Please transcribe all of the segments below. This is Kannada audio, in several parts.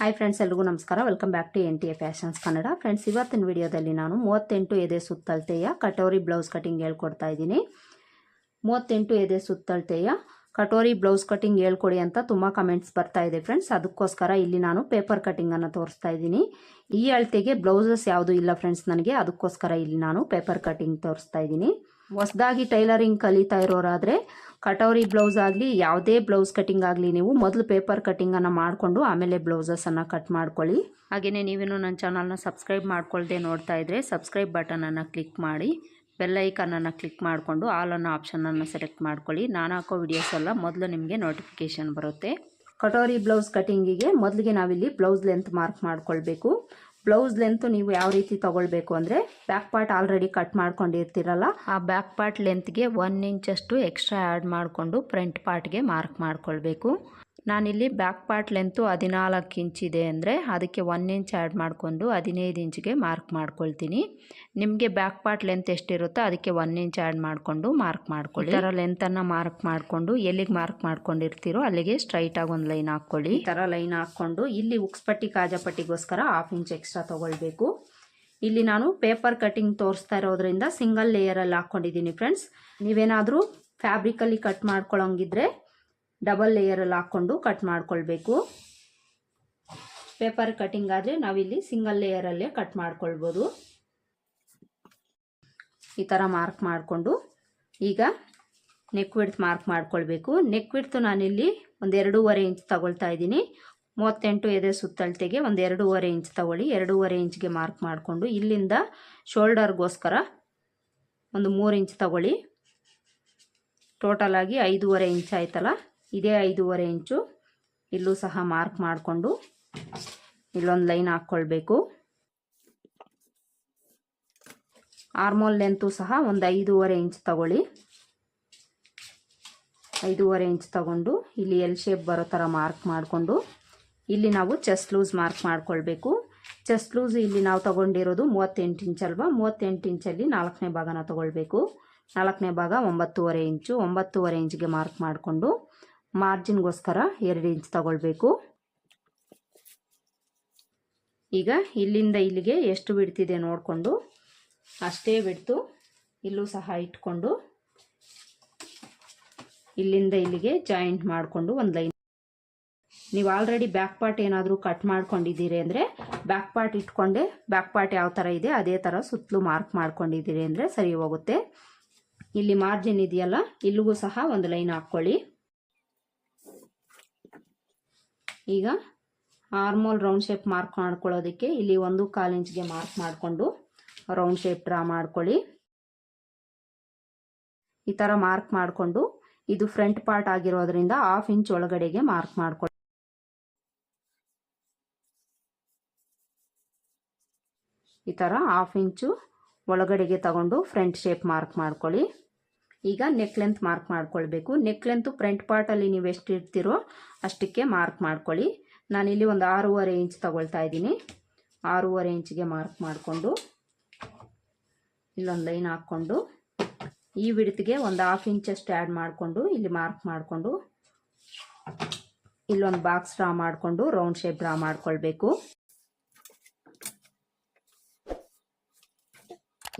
ಹಾಯ್ ಫ್ರೆಂಡ್ಸ್ ಎಲ್ರಿಗೂ ನಮಸ್ಕಾರ. Welcome back to N T A fashions Kannada friends ಇವತ್ತಿನ ವಿಡಿಯೋದಲ್ಲಿ ನಾನು ಮೂವತ್ತೆಂಟು ಎದೆ ಸುತ್ತಳತೆಯ ಕಟೋರಿ ಬ್ಲೌಸ್ ಕಟಿಂಗ್ ಹೇಳ್ಕೊಡ್ತಾ ಇದ್ದೀನಿ. ಮೂವತ್ತೆಂಟು ಎದೆ ಸುತ್ತಳತೆಯ ಕಟೋರಿ ಬ್ಲೌಸ್ ಕಟಿಂಗ್ ಹೇಳ್ಕೊಡಿ ಅಂತ ತುಂಬ ಕಮೆಂಟ್ಸ್ ಬರ್ತಾ ಇದೆ ಫ್ರೆಂಡ್ಸ್ ಅದಕ್ಕೋಸ್ಕರ ಇಲ್ಲಿ ನಾನು ಪೇಪರ್ ಕಟಿಂಗನ್ನು ತೋರಿಸ್ತಾ ಇದ್ದೀನಿ. ಈ ಅಳತೆಗೆ ಬ್ಲೌಸಸ್ ಯಾವುದೂ ಇಲ್ಲ ಫ್ರೆಂಡ್ಸ್ ನನಗೆ ಅದಕ್ಕೋಸ್ಕರ ಇಲ್ಲಿ ನಾನು ಪೇಪರ್ ಕಟಿಂಗ್ ತೋರಿಸ್ತಾ ಇದ್ದೀನಿ. ಹೊಸದಾಗಿ ಟೈಲರಿಂಗ್ ಕಲಿತಾ ಇರೋರಾದರೆ ಕಟೋರಿ ಬ್ಲೌಸ್ ಆಗಲಿ, ಯಾವುದೇ ಬ್ಲೌಸ್ ಕಟಿಂಗ್ ಆಗಲಿ ನೀವು ಮೊದಲು ಪೇಪರ್ ಕಟ್ಟಿಂಗನ್ನು ಮಾಡಿಕೊಂಡು ಆಮೇಲೆ ಬ್ಲೌಸಸನ್ನು ಕಟ್ ಮಾಡ್ಕೊಳ್ಳಿ. ಹಾಗೆಯೇ ನೀವೇನು ನನ್ನ ಚಾನಲ್ನ ಸಬ್ಸ್ಕ್ರೈಬ್ ಮಾಡ್ಕೊಳ್ದೆ ನೋಡ್ತಾ ಇದ್ದರೆ ಸಬ್ಸ್ಕ್ರೈಬ್ ಬಟನನ್ನು ಕ್ಲಿಕ್ ಮಾಡಿ ಬೆಲ್ಲೈಕನನ್ನು ಕ್ಲಿಕ್ ಮಾಡಿಕೊಂಡು ಆಲ್ ಅನ್ನೋ ಆಪ್ಷನನ್ನು ಸೆಲೆಕ್ಟ್ ಮಾಡ್ಕೊಳ್ಳಿ. ನಾನು ಹಾಕೋ ವಿಡಿಯೋಸ್ ಎಲ್ಲ ಮೊದಲು ನಿಮಗೆ ನೋಟಿಫಿಕೇಷನ್ ಬರುತ್ತೆ. ಕಟೋರಿ ಬ್ಲೌಸ್ ಕಟಿಂಗಿಗೆ ಮೊದಲಿಗೆ ನಾವಿಲ್ಲಿ ಬ್ಲೌಸ್ ಲೆಂತ್ ಮಾರ್ಕ್ ಮಾಡ್ಕೊಳ್ಬೇಕು. ಬ್ಲೌಸ್ ಲೆಂತ್ ನೀವು ಯಾವ ರೀತಿ ತಗೊಳ್ಬೇಕು ಅಂದರೆ ಬ್ಯಾಕ್ ಪಾರ್ಟ್ ಆಲ್ರೆಡಿ ಕಟ್ ಮಾಡ್ಕೊಂಡಿರ್ತೀರಲ್ಲ, ಆ ಬ್ಯಾಕ್ ಪಾರ್ಟ್ ಲೆಂತ್ಗೆ ಒನ್ ಇಂಚಷ್ಟು ಎಕ್ಸ್ಟ್ರಾ ಆ್ಯಡ್ ಮಾಡಿಕೊಂಡು ಫ್ರಂಟ್ ಪಾರ್ಟ್ಗೆ ಮಾರ್ಕ್ ಮಾಡ್ಕೊಳ್ಬೇಕು. ನಾನಿಲ್ಲಿ ಬ್ಯಾಕ್ ಪಾರ್ಟ್ ಲೆಂತು ಹದಿನಾಲ್ಕು ಇಂಚಿದೆ ಅಂದರೆ ಅದಕ್ಕೆ ಒನ್ ಇಂಚ್ ಆ್ಯಡ್ ಮಾಡಿಕೊಂಡು ಹದಿನೈದು ಇಂಚಿಗೆ ಮಾರ್ಕ್ ಮಾಡ್ಕೊಳ್ತೀನಿ. ನಿಮಗೆ ಬ್ಯಾಕ್ ಪಾರ್ಟ್ ಲೆಂತ್ ಎಷ್ಟಿರುತ್ತೋ ಅದಕ್ಕೆ ಒನ್ ಇಂಚ್ ಆ್ಯಡ್ ಮಾಡಿಕೊಂಡು ಮಾರ್ಕ್ ಮಾಡ್ಕೊಳ್ಳಿ. ಈ ಥರ ಲೆಂತನ್ನು ಮಾರ್ಕ್ ಮಾಡಿಕೊಂಡು ಎಲ್ಲಿಗೆ ಮಾರ್ಕ್ ಮಾಡ್ಕೊಂಡಿರ್ತೀರೋ ಅಲ್ಲಿಗೆ ಸ್ಟ್ರೈಟಾಗಿ ಒಂದು ಲೈನ್ ಹಾಕ್ಕೊಳ್ಳಿ. ಈ ಥರ ಲೈನ್ ಹಾಕ್ಕೊಂಡು ಇಲ್ಲಿ ಉಕ್ಸ್ಪಟ್ಟಿ ಕಾಜಪಟ್ಟಿಗೋಸ್ಕರ ಹಾಫ್ ಇಂಚ್ ಎಕ್ಸ್ಟ್ರಾ ತೊಗೊಳ್ಬೇಕು. ಇಲ್ಲಿ ನಾನು ಪೇಪರ್ ಕಟಿಂಗ್ ತೋರಿಸ್ತಾ ಇರೋದ್ರಿಂದ ಸಿಂಗಲ್ ಲೇಯರಲ್ಲಿ ಹಾಕ್ಕೊಂಡಿದ್ದೀನಿ ಫ್ರೆಂಡ್ಸ್ ನೀವೇನಾದರೂ ಫ್ಯಾಬ್ರಿಕಲ್ಲಿ ಕಟ್ ಮಾಡ್ಕೊಳ್ಳೋಂಗಿದ್ರೆ ಡಬಲ್ ಲೇಯರಲ್ಲಿ ಹಾಕ್ಕೊಂಡು ಕಟ್ ಮಾಡ್ಕೊಳ್ಬೇಕು. ಪೇಪರ್ ಕಟಿಂಗ್ ಆದರೆ ನಾವಿಲ್ಲಿ ಸಿಂಗಲ್ ಲೇಯರಲ್ಲೇ ಕಟ್ ಮಾಡ್ಕೊಳ್ಬೋದು. ಈ ಥರ ಮಾರ್ಕ್ ಮಾಡಿಕೊಂಡು ಈಗ ನೆಕ್ ವಿಡ್ತ್ ಮಾರ್ಕ್ ಮಾಡ್ಕೊಳ್ಬೇಕು. ನೆಕ್ ವಿಡ್ತ್ ನಾನಿಲ್ಲಿ ಒಂದು ಎರಡೂವರೆ ಇಂಚ್ ತಗೊಳ್ತಾ ಇದ್ದೀನಿ. ಮೂವತ್ತೆಂಟು ಎದೆ ಸುತ್ತಳತೆಗೆ ಒಂದು ಎರಡೂವರೆ ಇಂಚ್ ತಗೊಳ್ಳಿ. ಎರಡೂವರೆ ಇಂಚ್ಗೆ ಮಾರ್ಕ್ ಮಾಡಿಕೊಂಡು ಇಲ್ಲಿಂದ ಶೋಲ್ಡರ್ಗೋಸ್ಕರ ಒಂದು ಮೂರು ಇಂಚ್ ತಗೊಳ್ಳಿ. ಟೋಟಲಾಗಿ ಐದೂವರೆ ಇಂಚ್ ಆಯ್ತಲ್ಲ? ಇದೇ ಐದೂವರೆ ಇಂಚು. ಇಲ್ಲೂ ಸಹ ಮಾರ್ಕ್ ಮಾಡಿಕೊಂಡು ಇಲ್ಲೊಂದು ಲೈನ್ ಹಾಕ್ಕೊಳ್ಬೇಕು. ಆರ್ಮೋಲ್ ಲೆಂತು ಸಹ ಒಂದು ಐದೂವರೆ ಇಂಚ್ ತಗೊಳ್ಳಿ. ಐದೂವರೆ ಇಂಚ್ ತಗೊಂಡು ಇಲ್ಲಿ ಎಲ್ ಶೇಪ್ ಬರೋ ಥರ ಮಾರ್ಕ್ ಮಾಡಿಕೊಂಡು ಇಲ್ಲಿ ನಾವು ಚೆಸ್ಟ್ ಲೂಸ್ ಮಾರ್ಕ್ ಮಾಡ್ಕೊಳ್ಬೇಕು. ಚೆಸ್ಟ್ ಲೂಸ್ ಇಲ್ಲಿ ನಾವು ತಗೊಂಡಿರೋದು ಮೂವತ್ತೆಂಟು ಇಂಚ್ ಅಲ್ವಾ? ಮೂವತ್ತೆಂಟು ಇಂಚಲ್ಲಿ ನಾಲ್ಕನೇ ಭಾಗನ ತಗೊಳ್ಬೇಕು. ನಾಲ್ಕನೇ ಭಾಗ ಒಂಬತ್ತೂವರೆ ಇಂಚು. ಒಂಬತ್ತೂವರೆ ಇಂಚ್ಗೆ ಮಾರ್ಕ್ ಮಾಡಿಕೊಂಡು ಮಾರ್ಜಿನ್ಗೋಸ್ಕರ ಎರಡು ಇಂಚ್ ತಗೊಳ್ಬೇಕು. ಈಗ ಇಲ್ಲಿಂದ ಇಲ್ಲಿಗೆ ಎಷ್ಟು ಬಿಡ್ತಿದೆ ನೋಡಿಕೊಂಡು ಅಷ್ಟೇ ಬಿಡ್ತು ಇಲ್ಲೂ ಸಹ ಇಟ್ಕೊಂಡು ಇಲ್ಲಿಂದ ಇಲ್ಲಿಗೆ ಜಾಯಿಂಟ್ ಮಾಡಿಕೊಂಡು ಒಂದು ಲೈನ್ ನೀವು ಆಲ್ರೆಡಿ ಬ್ಯಾಕ್ ಪಾರ್ಟ್ ಏನಾದರೂ ಕಟ್ ಮಾಡ್ಕೊಂಡಿದ್ದೀರಿ ಅಂದರೆ ಬ್ಯಾಕ್ ಪಾರ್ಟ್ ಇಟ್ಕೊಂಡೆ ಬ್ಯಾಕ್ ಪಾರ್ಟ್ ಯಾವ ಥರ ಇದೆ ಅದೇ ಥರ ಸುತ್ತಲೂ ಮಾರ್ಕ್ ಮಾಡ್ಕೊಂಡಿದ್ದೀರಿ ಅಂದರೆ ಸರಿ ಹೋಗುತ್ತೆ. ಇಲ್ಲಿ ಮಾರ್ಜಿನ್ ಇದೆಯಲ್ಲ, ಇಲ್ಲಿಗೂ ಸಹ ಒಂದು ಲೈನ್ ಹಾಕ್ಕೊಳ್ಳಿ. ಈಗ ಆರ್ಮೋಲ್ ರೌಂಡ್ ಶೇಪ್ ಮಾರ್ಕ್ ಮಾಡ್ಕೊಳ್ಳೋದಕ್ಕೆ ಇಲ್ಲಿ ಒಂದು ಕಾಲು ಇಂಚ್ಗೆ ಮಾರ್ಕ್ ಮಾಡಿಕೊಂಡು ರೌಂಡ್ ಶೇಪ್ ಡ್ರಾ ಮಾಡ್ಕೊಳ್ಳಿ. ಈ ಥರ ಮಾರ್ಕ್ ಮಾಡಿಕೊಂಡು ಇದು ಫ್ರಂಟ್ ಪಾರ್ಟ್ ಆಗಿರೋದ್ರಿಂದ ಹಾಫ್ ಇಂಚ್ ಒಳಗಡೆಗೆ ಮಾರ್ಕ್ ಮಾಡ್ಕೊಳ್ಳಿ ಈ ಥರ ಹಾಫ್ ಇಂಚು ಒಳಗಡೆಗೆ ತಗೊಂಡು ಫ್ರಂಟ್ ಶೇಪ್ ಮಾರ್ಕ್ ಮಾಡ್ಕೊಳ್ಳಿ. ಈಗ ನೆಕ್ ಲೆಂತ್ ಮಾರ್ಕ್ ಮಾಡ್ಕೊಳ್ಬೇಕು. ನೆಕ್ ಲೆಂತು ಫ್ರಂಟ್ ಪಾರ್ಟಲ್ಲಿ ನೀವು ಎಷ್ಟು ಇಡ್ತೀರೋ ಅಷ್ಟಕ್ಕೆ ಮಾರ್ಕ್ ಮಾಡ್ಕೊಳ್ಳಿ. ನಾನಿಲ್ಲಿ ಒಂದು ಆರೂವರೆ ಇಂಚ್ ತಗೊಳ್ತಾ ಇದ್ದೀನಿ. ಆರೂವರೆ ಇಂಚ್ಗೆ ಮಾರ್ಕ್ ಮಾಡಿಕೊಂಡು ಇಲ್ಲೊಂದು ಲೈನ್ ಹಾಕ್ಕೊಂಡು ಈ ವಿಡ್ತ್ಗೆ ಒಂದು ಹಾಫ್ ಇಂಚಷ್ಟು ಆ್ಯಡ್ ಮಾಡಿಕೊಂಡು ಇಲ್ಲಿ ಮಾರ್ಕ್ ಮಾಡಿಕೊಂಡು ಇಲ್ಲೊಂದು ಬಾಕ್ಸ್ ಡ್ರಾ ಮಾಡಿಕೊಂಡು ರೌಂಡ್ ಶೇಪ್ ಡ್ರಾ ಮಾಡ್ಕೊಳ್ಬೇಕು.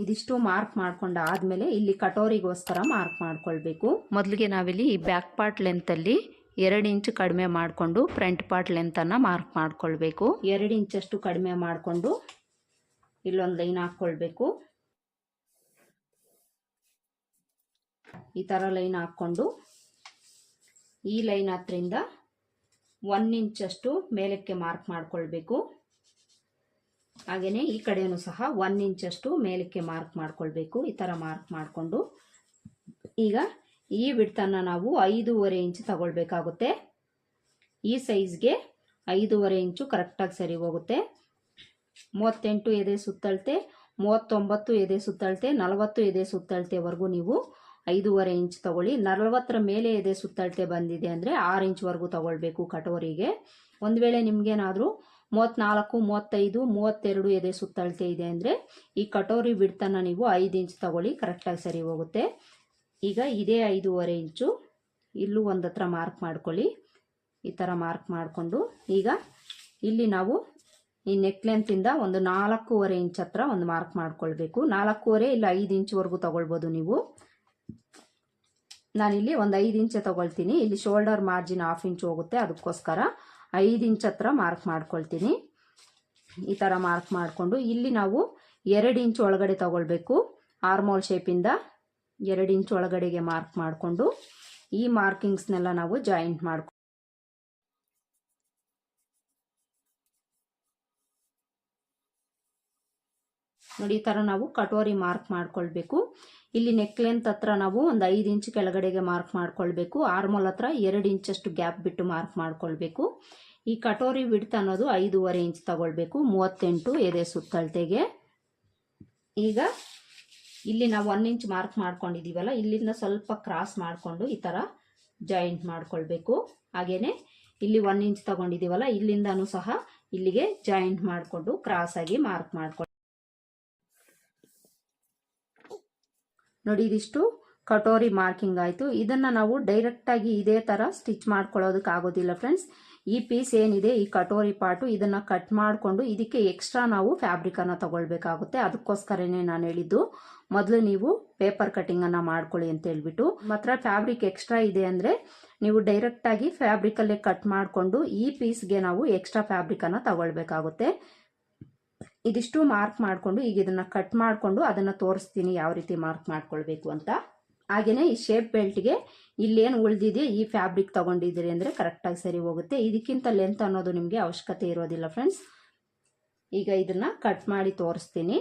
ಇದಿಷ್ಟು ಮಾರ್ಕ್ ಮಾಡ್ಕೊಂಡು ಆದಮೇಲೆ ಇಲ್ಲಿ ಕಟೋರಿಗೋಸ್ಕರ ಮಾರ್ಕ್ ಮಾಡ್ಕೊಳ್ಬೇಕು. ಮೊದಲಿಗೆ ನಾವಿಲ್ಲಿ ಈ ಬ್ಯಾಕ್ ಪಾರ್ಟ್ ಲೆಂತಲ್ಲಿ ಎರಡು ಇಂಚ್ ಕಡಿಮೆ ಮಾಡಿಕೊಂಡು ಫ್ರಂಟ್ ಪಾರ್ಟ್ ಲೆಂತನ್ನು ಮಾರ್ಕ್ ಮಾಡ್ಕೊಳ್ಬೇಕು. ಎರಡು ಇಂಚಷ್ಟು ಕಡಿಮೆ ಮಾಡಿಕೊಂಡು ಇಲ್ಲೊಂದು ಲೈನ್ ಹಾಕ್ಕೊಳ್ಬೇಕು. ಈ ಥರ ಲೈನ್ ಹಾಕ್ಕೊಂಡು ಈ ಲೈನ್ ಹತ್ರಿಂದ ಒನ್ ಇಂಚಷ್ಟು ಮೇಲಕ್ಕೆ ಮಾರ್ಕ್ ಮಾಡ್ಕೊಳ್ಬೇಕು. ಹಾಗೆಯೇ ಈ ಕಡೆಯೂ ಸಹ ಒನ್ ಇಂಚಷ್ಟು ಮೇಲಕ್ಕೆ ಮಾರ್ಕ್ ಮಾಡ್ಕೊಳ್ಬೇಕು. ಈ ಥರ ಮಾರ್ಕ್ ಮಾಡಿಕೊಂಡು ಈಗ ಈ ಬಿಡ್ತನ್ನು ನಾವು ಐದೂವರೆ ಇಂಚ್ ತಗೊಳ್ಬೇಕಾಗುತ್ತೆ. ಈ ಸೈಜ್ಗೆ ಐದೂವರೆ ಇಂಚು ಕರೆಕ್ಟಾಗಿ ಸರಿ ಹೋಗುತ್ತೆ. ಮೂವತ್ತೆಂಟು ಎದೆ ಸುತ್ತಳತೆ, ಮೂವತ್ತೊಂಬತ್ತು ಎದೆ ಸುತ್ತಳತೆ, ನಲವತ್ತು ಎದೆ ಸುತ್ತಳತೆವರೆಗೂ ನೀವು ಐದೂವರೆ ಇಂಚ್ ತಗೊಳ್ಳಿ. ನಲವತ್ತರ ಮೇಲೆ ಎದೆ ಸುತ್ತಳತೆ ಬಂದಿದೆ ಅಂದರೆ ಆರು ಇಂಚ್ವರೆಗೂ ತಗೊಳ್ಬೇಕು ಕಟೋರಿಗೆ. ಒಂದು ವೇಳೆ ನಿಮಗೇನಾದರೂ ಮೂವತ್ತ್ನಾಲ್ಕು ಮೂವತ್ತೈದು, ಮೂವತ್ತೆರಡು ಎದೆ ಸುತ್ತಳತೆ ಇದೆ ಅಂದರೆ ಈ ಕಟೋರಿ ಬಿಡ್ತನ ನೀವು ಐದು ಇಂಚ್ ತಗೊಳ್ಳಿ ಕರೆಕ್ಟಾಗಿ ಸರಿ ಹೋಗುತ್ತೆ. ಈಗ ಇದೇ ಐದೂವರೆ ಇಂಚು, ಇಲ್ಲೂ ಒಂದು ಹತ್ರ ಮಾರ್ಕ್ ಮಾಡ್ಕೊಳ್ಳಿ. ಈ ಥರ ಮಾರ್ಕ್ ಮಾಡಿಕೊಂಡು, ಈಗ ಇಲ್ಲಿ ನಾವು ಈ ನೆಕ್ ಲೆಂತಿಂದ ಒಂದು ನಾಲ್ಕೂವರೆ ಇಂಚ್ ಹತ್ರ ಒಂದು ಮಾರ್ಕ್ ಮಾಡ್ಕೊಳ್ಬೇಕು. ನಾಲ್ಕೂವರೆ ಇಲ್ಲ ಐದು ಇಂಚ್ವರೆಗೂ ತಗೊಳ್ಬೋದು ನೀವು. ನಾನಿಲ್ಲಿ ಒಂದು ಐದು ಇಂಚೆ ತಗೊಳ್ತೀನಿ. ಇಲ್ಲಿ ಶೋಲ್ಡರ್ ಮಾರ್ಜಿನ್ ಹಾಫ್ ಇಂಚ್ ಹೋಗುತ್ತೆ, ಅದಕ್ಕೋಸ್ಕರ. ಐದು ಇಂಚ್ ಹತ್ರ ಮಾರ್ಕ್ ಮಾಡ್ಕೊಳ್ತೀನಿ. ಈ ಥರ ಮಾರ್ಕ್ ಮಾಡಿಕೊಂಡು ಇಲ್ಲಿ ನಾವು ಎರಡು ಇಂಚ್ ಒಳಗಡೆ ತಗೊಳ್ಬೇಕು. ಆರ್ಮೋಲ್ ಶೇಪಿಂದ ಎರಡು ಇಂಚ್ ಒಳಗಡೆಗೆ ಮಾರ್ಕ್ ಮಾಡಿಕೊಂಡು ಈ ಮಾರ್ಕಿಂಗ್ಸ್ನೆಲ್ಲ ನಾವು ಜಾಯಿಂಟ್ ಮಾಡ್ಕೊ ನೋಡಿ ಈ ಥರ ನಾವು ಕಟೋರಿ ಮಾರ್ಕ್ ಮಾಡ್ಕೊಳ್ಬೇಕು. ಇಲ್ಲಿ ನೆಕ್ ಲೆಂತ್ ಹತ್ರ ನಾವು ಒಂದು ಐದು ಇಂಚ್ ಕೆಳಗಡೆಗೆ ಮಾರ್ಕ್ ಮಾಡ್ಕೊಳ್ಬೇಕು. ಆರ್ಮೋಲ್ ಹತ್ರ ಎರಡು ಇಂಚಷ್ಟು ಗ್ಯಾಪ್ ಬಿಟ್ಟು ಮಾರ್ಕ್ ಮಾಡ್ಕೊಳ್ಬೇಕು. ಈ ಕಟೋರಿ ವಿಡ್ತ್ ಅನ್ನೋದು ಐದೂವರೆ ಇಂಚ್ ತಗೊಳ್ಬೇಕು. ಮೂವತ್ತೆಂಟು ಎದೆ ಸುತ್ತಳತೆಗೆ. ಈಗ ಇಲ್ಲಿ ನಾವು ಒನ್ ಇಂಚ್ ಮಾರ್ಕ್ ಮಾಡ್ಕೊಂಡಿದ್ದೀವಲ್ಲ ಇಲ್ಲಿಂದ ಸ್ವಲ್ಪ ಕ್ರಾಸ್ ಮಾಡಿಕೊಂಡು ಈ ಥರ ಜಾಯಿಂಟ್ ಮಾಡ್ಕೊಳ್ಬೇಕು. ಹಾಗೆಯೇ ಇಲ್ಲಿ ಒನ್ ಇಂಚ್ ತಗೊಂಡಿದ್ದೀವಲ್ಲ ಇಲ್ಲಿಂದನೂ ಸಹ ಇಲ್ಲಿಗೆ ಜಾಯಿಂಟ್ ಮಾಡಿಕೊಂಡು ಕ್ರಾಸ್ ಆಗಿ ಮಾರ್ಕ್ ಮಾಡ್ಕೊಂಡು ನೋಡಿ, ಇದಿಷ್ಟು ಕಟೋರಿ ಮಾರ್ಕಿಂಗ್ ಆಯಿತು. ಇದನ್ನು ನಾವು ಡೈರೆಕ್ಟಾಗಿ ಇದೇ ಥರ ಸ್ಟಿಚ್ ಮಾಡ್ಕೊಳ್ಳೋದಕ್ಕೆ ಆಗೋದಿಲ್ಲ ಫ್ರೆಂಡ್ಸ್ ಈ ಪೀಸ್ ಏನಿದೆ, ಈ ಕಟೋರಿ ಪಾರ್ಟು ಇದನ್ನು ಕಟ್ ಮಾಡಿಕೊಂಡು ಇದಕ್ಕೆ ಎಕ್ಸ್ಟ್ರಾ ನಾವು ಫ್ಯಾಬ್ರಿಕನ್ನು ತಗೊಳ್ಬೇಕಾಗುತ್ತೆ. ಅದಕ್ಕೋಸ್ಕರನೇ ನಾನು ಹೇಳಿದ್ದು, ಮೊದಲು ನೀವು ಪೇಪರ್ ಕಟಿಂಗನ್ನು ಮಾಡ್ಕೊಳ್ಳಿ ಅಂತ ಹೇಳ್ಬಿಟ್ಟು. ಮಾತ್ರ ಫ್ಯಾಬ್ರಿಕ್ ಎಕ್ಸ್ಟ್ರಾ ಇದೆ ಅಂದರೆ ನೀವು ಡೈರೆಕ್ಟಾಗಿ ಫ್ಯಾಬ್ರಿಕಲ್ಲೇ ಕಟ್ ಮಾಡಿಕೊಂಡು ಈ ಪೀಸ್ಗೆ ನಾವು ಎಕ್ಸ್ಟ್ರಾ ಫ್ಯಾಬ್ರಿಕನ್ನು ತಗೊಳ್ಬೇಕಾಗುತ್ತೆ. ಇದಿಷ್ಟು ಮಾರ್ಕ್ ಮಾಡಿಕೊಂಡು ಈಗ ಇದನ್ನು ಕಟ್ ಮಾಡಿಕೊಂಡು ಅದನ್ನು ತೋರಿಸ್ತೀನಿ ಯಾವ ರೀತಿ ಮಾರ್ಕ್ ಮಾಡ್ಕೊಳ್ಬೇಕು ಅಂತ. ಹಾಗೆಯೇ ಈ ಶೇಪ್ ಬೆಲ್ಟ್ಗೆ ಇಲ್ಲೇನು ಉಳಿದಿದೆ, ಈ ಫ್ಯಾಬ್ರಿಕ್ ತೊಗೊಂಡಿದ್ದೀರಿ ಅಂದರೆ ಕರೆಕ್ಟಾಗಿ ಸರಿ ಹೋಗುತ್ತೆ. ಇದಕ್ಕಿಂತ ಲೆಂತ್ ಅನ್ನೋದು ನಿಮಗೆ ಅವಶ್ಯಕತೆ ಇರೋದಿಲ್ಲ ಫ್ರೆಂಡ್ಸ್ ಈಗ ಇದನ್ನು ಕಟ್ ಮಾಡಿ ತೋರಿಸ್ತೀನಿ.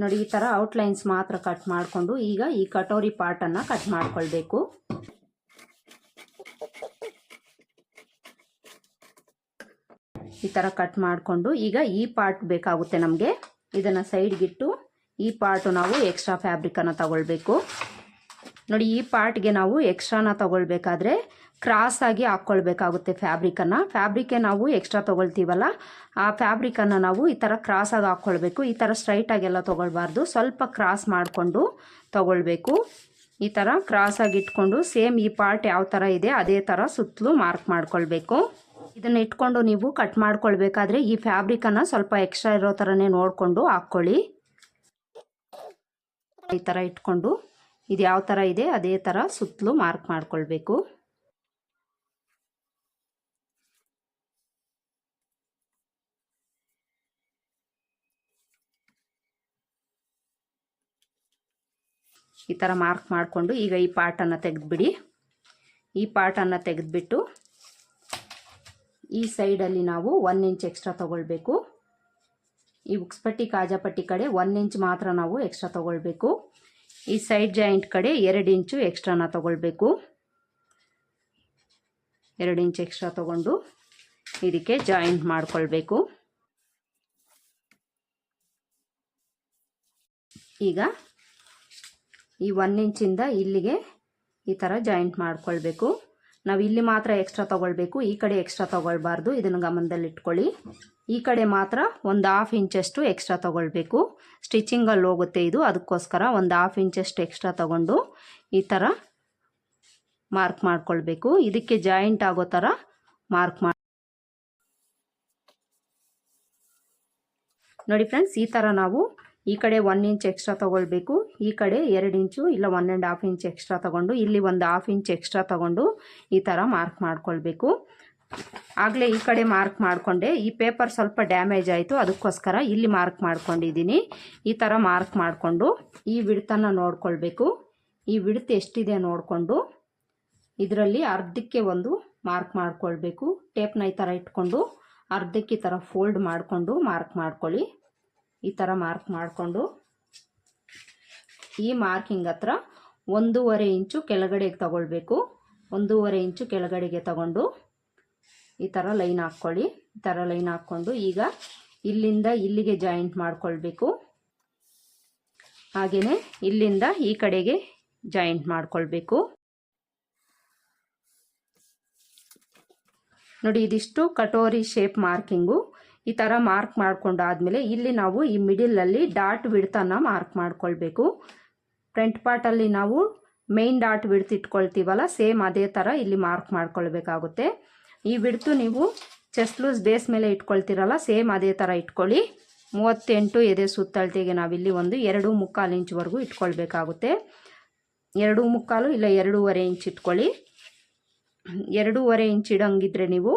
ನೋಡಿ, ಈ ಥರ ಔಟ್ಲೈನ್ಸ್ ಮಾತ್ರ ಕಟ್ ಮಾಡಿಕೊಂಡು ಈಗ ಈ ಕಟೋರಿ ಪಾರ್ಟನ್ನು ಕಟ್ ಮಾಡ್ಕೊಳ್ಬೇಕು. ಈ ಥರ ಕಟ್ ಮಾಡಿಕೊಂಡು ಈಗ ಈ ಪಾರ್ಟ್ ಬೇಕಾಗುತ್ತೆ ನಮಗೆ. ಇದನ್ನು ಸೈಡ್ಗಿಟ್ಟು ಈ ಪಾರ್ಟು ನಾವು ಎಕ್ಸ್ಟ್ರಾ ಫ್ಯಾಬ್ರಿಕನ್ನು ತಗೊಳ್ಬೇಕು. ನೋಡಿ, ಈ ಪಾರ್ಟ್ಗೆ ನಾವು ಎಕ್ಸ್ಟ್ರಾನ ತಗೊಳ್ಬೇಕಾದ್ರೆ ಕ್ರಾಸ್ ಆಗಿ ಹಾಕ್ಕೊಳ್ಬೇಕಾಗುತ್ತೆ ಫ್ಯಾಬ್ರಿಕನ್ನು ಫ್ಯಾಬ್ರಿಕ್ಕೆ ನಾವು ಎಕ್ಸ್ಟ್ರಾ ತೊಗೊಳ್ತೀವಲ್ಲ, ಆ ಫ್ಯಾಬ್ರಿಕನ್ನು ನಾವು ಈ ಥರ ಕ್ರಾಸಾಗಿ ಹಾಕ್ಕೊಳ್ಬೇಕು ಈ ಥರ ಸ್ಟ್ರೈಟಾಗೆಲ್ಲ ತೊಗೊಳ್ಬಾರ್ದು. ಸ್ವಲ್ಪ ಕ್ರಾಸ್ ಮಾಡಿಕೊಂಡು ತೊಗೊಳ್ಬೇಕು. ಈ ಥರ ಕ್ರಾಸಾಗಿ ಇಟ್ಕೊಂಡು ಸೇಮ್ ಈ ಪಾರ್ಟ್ ಯಾವ ಥರ ಇದೆ, ಅದೇ ಥರ ಸುತ್ತಲೂ ಮಾರ್ಕ್ ಮಾಡ್ಕೊಳ್ಬೇಕು. ಇದನ್ನು ಇಟ್ಕೊಂಡು ನೀವು ಕಟ್ ಮಾಡ್ಕೊಳ್ಬೇಕಾದ್ರೆ ಈ ಫ್ಯಾಬ್ರಿಕನ್ನು ಸ್ವಲ್ಪ ಎಕ್ಸ್ಟ್ರಾ ಇರೋ ಥರನೇ ನೋಡಿಕೊಂಡು ಹಾಕ್ಕೊಳ್ಳಿ ಈ ಥರ ಇಟ್ಕೊಂಡು, ಇದು ಯಾವ ಥರ ಇದೆ, ಅದೇ ಥರ ಸುತ್ತಲೂ ಮಾರ್ಕ್ ಮಾಡ್ಕೊಳ್ಬೇಕು. ಈ ಥರ ಮಾರ್ಕ್ ಮಾಡಿಕೊಂಡು ಈಗ ಈ ಪಾರ್ಟನ್ನು ತೆಗೆದುಬಿಡಿ. ಈ ಪಾರ್ಟನ್ನು ತೆಗೆದುಬಿಟ್ಟು ಈ ಸೈಡಲ್ಲಿ ನಾವು ಒನ್ ಇಂಚ್ ಎಕ್ಸ್ಟ್ರಾ ತೊಗೊಳ್ಬೇಕು. ಈ ಉಕ್ಸ್ಪಟ್ಟಿ ಕಾಜಾಪಟ್ಟಿ ಕಡೆ ಒನ್ ಇಂಚ್ ಮಾತ್ರ ನಾವು ಎಕ್ಸ್ಟ್ರಾ ತೊಗೊಳ್ಬೇಕು. ಈ ಸೈಡ್ ಜಾಯಿಂಟ್ ಕಡೆ ಎರಡು ಇಂಚು ಎಕ್ಸ್ಟ್ರಾನ ತೊಗೊಳ್ಬೇಕು. ಎರಡು ಇಂಚ್ ಎಕ್ಸ್ಟ್ರಾ ತೊಗೊಂಡು ಇದಕ್ಕೆ ಜಾಯಿಂಟ್ ಮಾಡಿಕೊಳ್ಬೇಕು. ಈಗ ಈ ಒನ್ ಇಂಚಿಂದ ಇಲ್ಲಿಗೆ ಈ ಥರ ಜಾಯಿಂಟ್ ಮಾಡ್ಕೊಳ್ಬೇಕು. ನಾವು ಇಲ್ಲಿ ಮಾತ್ರ ಎಕ್ಸ್ಟ್ರಾ ತೊಗೊಳ್ಬೇಕು, ಈ ಕಡೆ ಎಕ್ಸ್ಟ್ರಾ ತೊಗೊಳ್ಬಾರ್ದು. ಇದನ್ನು ಗಮನದಲ್ಲಿ ಇಟ್ಕೊಳ್ಳಿ. ಈ ಕಡೆ ಮಾತ್ರ ಒಂದು ಹಾಫ್ ಇಂಚಷ್ಟು ಎಕ್ಸ್ಟ್ರಾ ತೊಗೊಳ್ಬೇಕು. ಸ್ಟಿಚಿಂಗಲ್ಲಿ ಹೋಗುತ್ತೆ ಇದು. ಅದಕ್ಕೋಸ್ಕರ ಒಂದು ಹಾಫ್ ಇಂಚಷ್ಟು ಎಕ್ಸ್ಟ್ರಾ ತೊಗೊಂಡು ಈ ಥರ ಮಾರ್ಕ್ ಮಾಡ್ಕೊಳ್ಬೇಕು. ಇದಕ್ಕೆ ಜಾಯಿಂಟ್ ಆಗೋ ಥರ ಮಾರ್ಕ್ ಮಾಡಿ ನೋಡಿ ಫ್ರೆಂಡ್ಸ್ ಈ ಥರ ನಾವು ಈ ಕಡೆ ಒನ್ ಇಂಚ್ ಎಕ್ಸ್ಟ್ರಾ ತೊಗೊಳ್ಬೇಕು. ಈ ಕಡೆ ಎರಡು ಇಂಚು ಇಲ್ಲ one and half inch extra ತೊಗೊಂಡು, ಇಲ್ಲಿ ಒಂದು ಹಾಫ್ ಇಂಚ್ ಎಕ್ಸ್ಟ್ರಾ ತೊಗೊಂಡು ಈ ಥರ ಮಾರ್ಕ್ ಮಾಡ್ಕೊಳ್ಬೇಕು. ಆಗಲೇ ಈ ಕಡೆ ಮಾರ್ಕ್ ಮಾಡಿಕೊಂಡೆ. ಈ ಪೇಪರ್ ಸ್ವಲ್ಪ ಡ್ಯಾಮೇಜ್ ಆಯಿತು, ಅದಕ್ಕೋಸ್ಕರ ಇಲ್ಲಿ ಮಾರ್ಕ್ ಮಾಡ್ಕೊಂಡಿದ್ದೀನಿ. ಈ ಥರ ಮಾರ್ಕ್ ಮಾಡಿಕೊಂಡು ಈ ವಿಡ್ತನ್ನು ನೋಡ್ಕೊಳ್ಬೇಕು. ಈ ವಿಡ್ತ್ ಎಷ್ಟಿದೆ ನೋಡಿಕೊಂಡು ಇದರಲ್ಲಿ ಅರ್ಧಕ್ಕೆ ಒಂದು ಮಾರ್ಕ್ ಮಾಡ್ಕೊಳ್ಬೇಕು. ಟೇಪ್ನ ಈ ಥರ ಇಟ್ಕೊಂಡು ಅರ್ಧಕ್ಕೆ ಈ ಥರ ಫೋಲ್ಡ್ ಮಾಡಿಕೊಂಡು ಮಾರ್ಕ್ ಮಾಡ್ಕೊಳ್ಳಿ. ಈ ಥರ ಮಾರ್ಕ್ ಮಾಡಿಕೊಂಡು ಈ ಮಾರ್ಕಿಂಗ್ ಹತ್ರ ಒಂದೂವರೆ ಇಂಚು ಕೆಳಗಡೆಗೆ ತಗೊಳ್ಬೇಕು. ಒಂದೂವರೆ ಇಂಚು ಕೆಳಗಡೆಗೆ ತಗೊಂಡು ಈ ಥರ ಲೈನ್ ಹಾಕ್ಕೊಳ್ಳಿ. ಈ ಥರ ಲೈನ್ ಹಾಕ್ಕೊಂಡು ಈಗ ಇಲ್ಲಿಂದ ಇಲ್ಲಿಗೆ ಜಾಯಿಂಟ್ ಮಾಡಿಕೊಳ್ಬೇಕು. ಹಾಗೆಯೇ ಇಲ್ಲಿಂದ ಈ ಕಡೆಗೆ ಜಾಯಿಂಟ್ ಮಾಡಿಕೊಳ್ಬೇಕು. ನೋಡಿ, ಇದಿಷ್ಟು ಕಟೋರಿ ಶೇಪ್ ಮಾರ್ಕಿಂಗು ಈ ಥರ ಮಾರ್ಕ್ ಮಾಡ್ಕೊಂಡಾದ್ಮೇಲೆ ಇಲ್ಲಿ ನಾವು ಈ ಮಿಡಿಲಲ್ಲಿ ಡಾಟ್ ವಿಡ್ತನ ಮಾರ್ಕ್ ಮಾಡ್ಕೊಳ್ಬೇಕು. ಫ್ರಂಟ್ ಪಾರ್ಟಲ್ಲಿ ನಾವು ಮೇನ್ ಡಾಟ್ ವಿಡ್ತ್ ಇಟ್ಕೊಳ್ತೀವಲ್ಲ ಸೇಮ್ ಅದೇ ಥರ ಇಲ್ಲಿ ಮಾರ್ಕ್ ಮಾಡ್ಕೊಳ್ಬೇಕಾಗುತ್ತೆ. ಈ ಬಿಡ್ತು ನೀವು ಚೆಸ್ಟ್ ಲೂಸ್ ಬೇಸ್ ಮೇಲೆ ಇಟ್ಕೊಳ್ತೀರಲ್ಲ ಸೇಮ್ ಅದೇ ಥರ ಇಟ್ಕೊಳ್ಳಿ. ಮೂವತ್ತೆಂಟು ಎದೆ ಸುತ್ತಳತೆಗೆ ನಾವಿಲ್ಲಿ ಒಂದು ಎರಡು ಮುಕ್ಕಾಲು ಇಂಚ್ವರೆಗೂ ಇಟ್ಕೊಳ್ಬೇಕಾಗುತ್ತೆ. ಎರಡು ಮುಕ್ಕಾಲು ಇಲ್ಲ, ಎರಡೂವರೆ ಇಂಚ್ ಇಟ್ಕೊಳ್ಳಿ. ಎರಡೂವರೆ ಇಂಚ್ ಇಡಂಗಿದ್ರೆ ನೀವು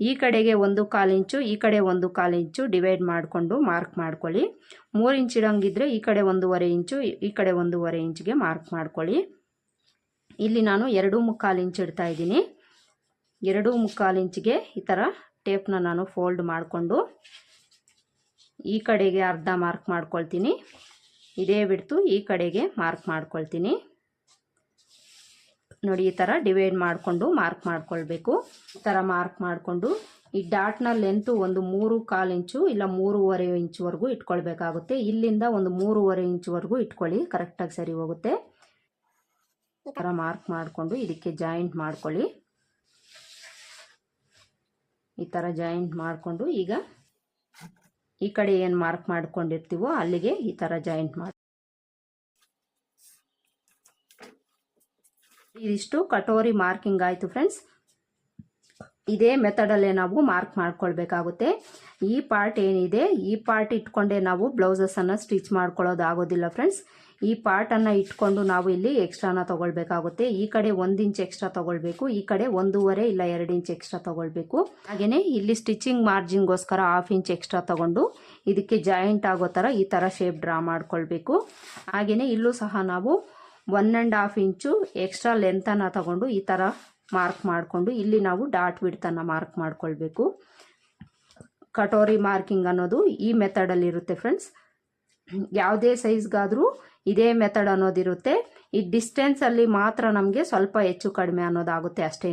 ಈ ಕಡೆಗೆ ಒಂದು ಕಾಲು ಇಂಚು, ಈ ಕಡೆ ಒಂದು ಕಾಲು ಇಂಚು ಡಿವೈಡ್ ಮಾಡಿಕೊಂಡು ಮಾರ್ಕ್ ಮಾಡ್ಕೊಳ್ಳಿ. ಮೂರು ಇಂಚ್ ಇಡಂಗಿದ್ರೆ ಈ ಕಡೆ ಒಂದೂವರೆ ಇಂಚು, ಈ ಕಡೆ ಒಂದೂವರೆ ಇಂಚ್ಗೆ ಮಾರ್ಕ್ ಮಾಡ್ಕೊಳ್ಳಿ. ಇಲ್ಲಿ ನಾನು ಎರಡು ಮುಕ್ಕಾಲು ಇಂಚ್ ಇಡ್ತಾ ಇದ್ದೀನಿ. ಎರಡು ಮುಕ್ಕಾಲು ಇಂಚಿಗೆ ಈ ಥರ ಟೇಪ್ನ ನಾನು ಫೋಲ್ಡ್ ಮಾಡಿಕೊಂಡು ಈ ಕಡೆಗೆ ಅರ್ಧ ಮಾರ್ಕ್ ಮಾಡ್ಕೊಳ್ತೀನಿ. ಇದೇ ಬಿಡ್ತು, ಈ ಕಡೆಗೆ ಮಾರ್ಕ್ ಮಾಡ್ಕೊಳ್ತೀನಿ. ನೋಡಿ, ಈ ಥರ ಡಿವೈಡ್ ಮಾಡಿಕೊಂಡು ಮಾರ್ಕ್ ಮಾಡ್ಕೊಳ್ಬೇಕು. ಈ ಥರ ಮಾರ್ಕ್ ಮಾಡಿಕೊಂಡು ಈ ಡಾಟ್ನ ಲೆಂತು ಒಂದು ಮೂರು ಕಾಲು ಇಂಚು ಇಲ್ಲ ಮೂರುವರೆ ಇಂಚುವರೆಗೂ ಇಟ್ಕೊಳ್ಬೇಕಾಗುತ್ತೆ. ಇಲ್ಲಿಂದ ಒಂದು ಮೂರುವರೆ ಇಂಚುವರೆಗೂ ಇಟ್ಕೊಳ್ಳಿ ಕರೆಕ್ಟಾಗಿ ಸರಿ ಹೋಗುತ್ತೆ. ಈ ಥರ ಮಾರ್ಕ್ ಮಾಡಿಕೊಂಡು ಇದಕ್ಕೆ ಜಾಯಿಂಟ್ ಮಾಡ್ಕೊಳ್ಳಿ. ಈ ಥರ ಜಾಯಿಂಟ್ ಮಾಡಿಕೊಂಡು ಈಗ ಈ ಕಡೆ ಏನು ಮಾರ್ಕ್ ಮಾಡ್ಕೊಂಡಿರ್ತೀವೋ ಅಲ್ಲಿಗೆ ಈ ಥರ ಜಾಯಿಂಟ್ ಮಾಡಿ ಇದಿಷ್ಟು ಕಟೋರಿ ಮಾರ್ಕಿಂಗ್ ಆಯಿತು ಫ್ರೆಂಡ್ಸ್ ಇದೇ ಮೆಥಡಲ್ಲೇ ನಾವು ಮಾರ್ಕ್ ಮಾಡ್ಕೊಳ್ಬೇಕಾಗುತ್ತೆ. ಈ ಪಾರ್ಟ್ ಏನಿದೆ? ಈ ಪಾರ್ಟ್ ಇಟ್ಕೊಂಡೇ ನಾವು ಬ್ಲೌಸಸನ್ನು ಸ್ಟಿಚ್ ಮಾಡ್ಕೊಳ್ಳೋದಾಗೋದಿಲ್ಲ ಫ್ರೆಂಡ್ಸ್ ಈ ಪಾರ್ಟನ್ನು ಇಟ್ಕೊಂಡು ನಾವು ಇಲ್ಲಿ ಎಕ್ಸ್ಟ್ರಾನ ತೊಗೊಳ್ಬೇಕಾಗುತ್ತೆ. ಈ ಕಡೆ ಒಂದು ಇಂಚ್ ಎಕ್ಸ್ಟ್ರಾ ತೊಗೊಳ್ಬೇಕು. ಈ ಕಡೆ ಒಂದೂವರೆ ಇಲ್ಲ ಎರಡು ಇಂಚ್ ಎಕ್ಸ್ಟ್ರಾ ತೊಗೊಳ್ಬೇಕು. ಹಾಗೆಯೇ ಇಲ್ಲಿ ಸ್ಟಿಚಿಂಗ್ ಮಾರ್ಜಿನ್ಗೋಸ್ಕರ ಹಾಫ್ ಇಂಚ್ ಎಕ್ಸ್ಟ್ರಾ ತೊಗೊಂಡು ಇದಕ್ಕೆ ಜಾಯಿಂಟ್ ಆಗೋ ಥರ ಈ ಥರ ಶೇಪ್ ಡ್ರಾ ಮಾಡ್ಕೊಳ್ಬೇಕು. ಹಾಗೆಯೇ ಇಲ್ಲೂ ಸಹ ನಾವು one and half inch extra ಲೆಂತನ್ನು ತಗೊಂಡು ಈ ಥರ ಮಾರ್ಕ್ ಮಾಡಿಕೊಂಡು ಇಲ್ಲಿ ನಾವು ಡಾಟ್ ಬಿಡ್ತನ್ನು ಮಾರ್ಕ್ ಮಾಡ್ಕೊಳ್ಬೇಕು. ಕಟೋರಿ ಮಾರ್ಕಿಂಗ್ ಅನ್ನೋದು ಈ ಮೆಥಡಲ್ಲಿರುತ್ತೆ ಫ್ರೆಂಡ್ಸ್ ಯಾವುದೇ ಸೈಜ್ಗಾದರೂ ಇದೇ ಮೆಥಡ್ ಅನ್ನೋದಿರುತ್ತೆ ಈ ಡಿಸ್ಟೆನ್ಸಲ್ಲಿ ಮಾತ್ರ ನಮಗೆ ಸ್ವಲ್ಪ ಹೆಚ್ಚು ಕಡಿಮೆ ಅನ್ನೋದಾಗುತ್ತೆ ಅಷ್ಟೇ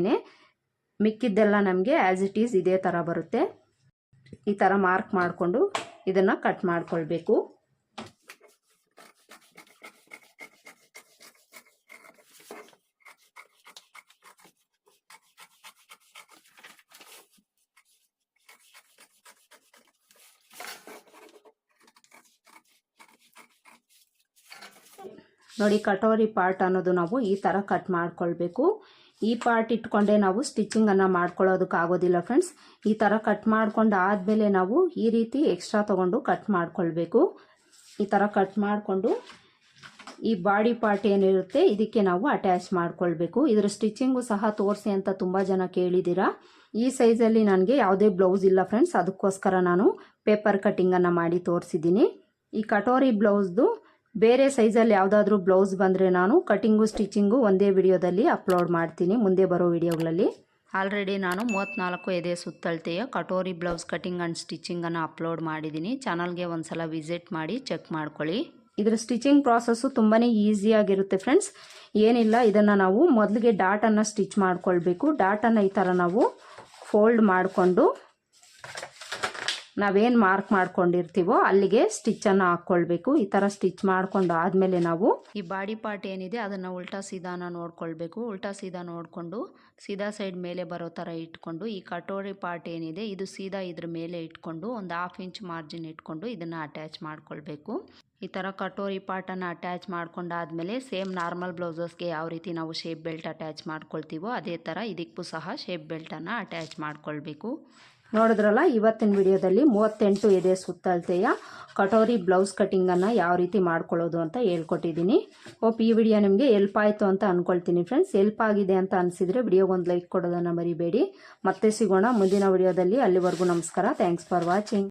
ಮಿಕ್ಕಿದ್ದೆಲ್ಲ ನಮಗೆ ಆ್ಯಸ್ ಇಟ್ ಈಸ್ ಇದೇ ಥರ ಬರುತ್ತೆ. ಈ ಥರ ಮಾರ್ಕ್ ಮಾಡಿಕೊಂಡು ಇದನ್ನು ಕಟ್ ಮಾಡ್ಕೊಳ್ಬೇಕು. ನೋಡಿ, ಕಟೋರಿ ಪಾರ್ಟ್ ಅನ್ನೋದು ನಾವು ಈ ಥರ ಕಟ್ ಮಾಡ್ಕೊಳ್ಬೇಕು. ಈ ಪಾರ್ಟ್ ಇಟ್ಕೊಂಡೇ ನಾವು ಸ್ಟಿಚಿಂಗನ್ನು ಮಾಡ್ಕೊಳ್ಳೋದಕ್ಕಾಗೋದಿಲ್ಲ ಫ್ರೆಂಡ್ಸ್ ಈ ಥರ ಕಟ್ ಮಾಡ್ಕೊಂಡು ಆದಮೇಲೆ ನಾವು ಈ ರೀತಿ ಎಕ್ಸ್ಟ್ರಾ ತೊಗೊಂಡು ಕಟ್ ಮಾಡ್ಕೊಳ್ಬೇಕು. ಈ ಥರ ಕಟ್ ಮಾಡಿಕೊಂಡು ಈ ಬಾಡಿ ಪಾರ್ಟ್ ಏನಿರುತ್ತೆ ಇದಕ್ಕೆ ನಾವು ಅಟ್ಯಾಚ್ ಮಾಡ್ಕೊಳ್ಬೇಕು. ಇದರ ಸ್ಟಿಚಿಂಗು ಸಹ ತೋರಿಸಿ ಅಂತ ತುಂಬ ಜನ ಕೇಳಿದ್ದೀರಾ. ಈ ಸೈಜಲ್ಲಿ ನನಗೆ ಯಾವುದೇ ಬ್ಲೌಸ್ ಇಲ್ಲ ಫ್ರೆಂಡ್ಸ್ ಅದಕ್ಕೋಸ್ಕರ ನಾನು ಪೇಪರ್ ಕಟಿಂಗನ್ನು ಮಾಡಿ ತೋರಿಸಿದ್ದೀನಿ. ಈ ಕಟೋರಿ ಬ್ಲೌಸ್ದು ಬೇರೆ ಸೈಜಲ್ಲಿ ಯಾವುದಾದ್ರೂ ಬ್ಲೌಸ್ ಬಂದರೆ ನಾನು ಕಟಿಂಗು, ಸ್ಟಿಚಿಂಗು ಒಂದೇ ವಿಡಿಯೋದಲ್ಲಿ ಅಪ್ಲೋಡ್ ಮಾಡ್ತೀನಿ. ಮುಂದೆ ಬರೋ ವಿಡಿಯೋಗಳಲ್ಲಿ. ಆಲ್ರೆಡಿ ನಾನು ಮೂವತ್ತ್ನಾಲ್ಕು ಎದೆ ಸುತ್ತಳತೆಯ ಕಟೋರಿ ಬ್ಲೌಸ್ ಕಟಿಂಗ್ ಆ್ಯಂಡ್ ಸ್ಟಿಚಿಂಗನ್ನು ಅಪ್ಲೋಡ್ ಮಾಡಿದ್ದೀನಿ. ಚಾನಲ್ಗೆ ಒಂದು ಸಲ ವಿಸಿಟ್ ಮಾಡಿ ಚೆಕ್ ಮಾಡ್ಕೊಳ್ಳಿ. ಇದರ ಸ್ಟಿಚಿಂಗ್ ಪ್ರಾಸೆಸ್ಸು ತುಂಬಾ ಈಸಿಯಾಗಿರುತ್ತೆ ಫ್ರೆಂಡ್ಸ್. ಏನಿಲ್ಲ, ಇದನ್ನು ನಾವು ಮೊದಲಿಗೆ ಡಾಟನ್ನು ಸ್ಟಿಚ್ ಮಾಡ್ಕೊಳ್ಬೇಕು. ಡಾಟನ್ನು ಈ ಥರ ನಾವು ಫೋಲ್ಡ್ ಮಾಡಿಕೊಂಡು ನಾವೇನು ಮಾರ್ಕ್ ಮಾಡ್ಕೊಂಡಿರ್ತೀವೋ ಅಲ್ಲಿಗೆ ಸ್ಟಿಚ್ಚನ್ನು ಹಾಕ್ಕೊಳ್ಬೇಕು ಈ ಥರ ಸ್ಟಿಚ್ ಮಾಡ್ಕೊಂಡು ಆದಮೇಲೆ ನಾವು ಈ ಬಾಡಿ ಪಾರ್ಟ್ ಏನಿದೆ ಅದನ್ನು ಉಲ್ಟಾ ಸೀದಾನ ನೋಡ್ಕೊಳ್ಬೇಕು. ಉಲ್ಟಾ ಸೀದಾ ನೋಡಿಕೊಂಡು ಸೀದಾ ಸೈಡ್ ಮೇಲೆ ಬರೋ ಥರ ಇಟ್ಕೊಂಡು ಈ ಕಟೋರಿ ಪಾರ್ಟ್ ಏನಿದೆ ಇದು ಸೀದಾ ಇದ್ರ ಮೇಲೆ ಇಟ್ಕೊಂಡು ಒಂದು ಹಾಫ್ ಇಂಚ್ ಮಾರ್ಜಿನ್ ಇಟ್ಕೊಂಡು ಇದನ್ನು ಅಟ್ಯಾಚ್ ಮಾಡ್ಕೊಳ್ಬೇಕು. ಈ ಥರ ಕಟೋರಿ ಪಾರ್ಟನ್ನು ಅಟ್ಯಾಚ್ ಮಾಡ್ಕೊಂಡಾದ್ಮೇಲೆ ಸೇಮ್ ನಾರ್ಮಲ್ ಬ್ಲೌಸಸ್ಗೆ ಯಾವ ರೀತಿ ನಾವು ಶೇಪ್ ಬೆಲ್ಟ್ ಅಟ್ಯಾಚ್ ಮಾಡ್ಕೊಳ್ತೀವೋ ಅದೇ ಥರ ಇದಕ್ಕೂ ಸಹ ಶೇಪ್ ಬೆಲ್ಟನ್ನು ಅಟ್ಯಾಚ್ ಮಾಡ್ಕೊಳ್ಬೇಕು. ನೋಡಿದ್ರಲ್ಲ, ಇವತ್ತಿನ ವಿಡಿಯೋದಲ್ಲಿ ಮೂವತ್ತೆಂಟು ಎದೆ ಸುತ್ತಳತೆಯ ಕಟೋರಿ ಬ್ಲೌಸ್ ಕಟ್ಟಿಂಗನ್ನು ಯಾವ ರೀತಿ ಮಾಡ್ಕೊಳ್ಳೋದು ಅಂತ ಹೇಳ್ಕೊಟ್ಟಿದ್ದೀನಿ. ಹೋಪ್ ಈ ವಿಡಿಯೋ ನಿಮಗೆ ಎಲ್ಪ್ ಆಯಿತು ಅಂತ ಅಂದ್ಕೊಳ್ತೀನಿ ಫ್ರೆಂಡ್ಸ್ ಎಲ್ಪ್ ಆಗಿದೆ ಅಂತ ಅನಿಸಿದರೆ ವಿಡಿಯೋಗೊಂದು ಲೈಕ್ ಕೊಡೋದನ್ನು ಮರಿಬೇಡಿ. ಮತ್ತೆ ಸಿಗೋಣ ಮುಂದಿನ ವಿಡಿಯೋದಲ್ಲಿ. ಅಲ್ಲಿವರೆಗೂ ನಮಸ್ಕಾರ. Thanks for watching